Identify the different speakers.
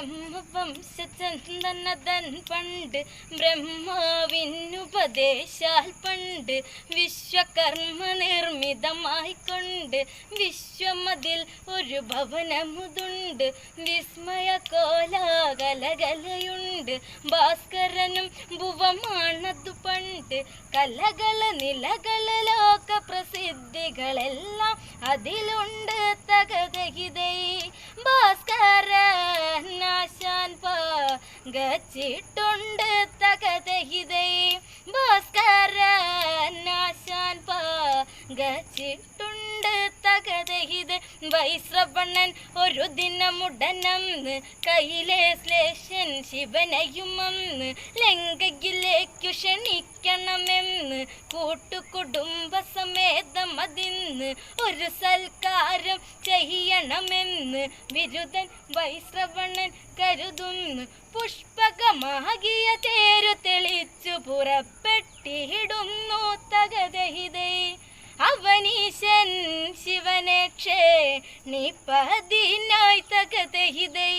Speaker 1: ബ്രഹ്മവംശചന്ദനതൻ പണ്ട്. ബ്രഹ്മാവിനുപദേശാൽ പണ്ട്. വിശ്വകർമ്മ നിർമ്മിതമായിക്കൊണ്ട്. വിശ്വമതിൽ ഒരു ഭവനമുതുണ്ട്. വിസ്മയ കോലാകലകലയുണ്ട് ഭാസ്കരനും ഭുവമാണതു പണ്ട്. കലകൾ നിലകൾ ലോക പ്രസിദ്ധികളെല്ലാം അതിലുണ്ട് തകതകിതൈ. ഭാസ്കരനാശാൻ പകച്ചിട്ടുണ്ട് തകതഹിതൈ. ഭാസ്കരനാശാൻ ഗച്ചിട്ടുണ്ട് തകതഹിത. വൈശ്രവണൻ ഒരു ദിനമുടനന്ന് കയ്യിലെ ശ്ലേഷൻ ശിവനയുമെന്ന് ലങ്കയിലേക്കു ക്ഷണിക്കണമെന്ന് കൂട്ടുകുടുംബ സമേതം അതിന്ന് ഒരു സൽക്കാരം ചെയ്യണമെന്ന് വിരുദൻ വൈശ്രവണൻ കരുതുന്നു. പുഷ്പകമാകിയ തേരു തെളിച്ചു പുറപ്പെട്ടിടുന്നു തകതഹിതേ. അവനീശൻ ശിവനേക്ഷേ നീ പതിനായി തകതഹിതൈ.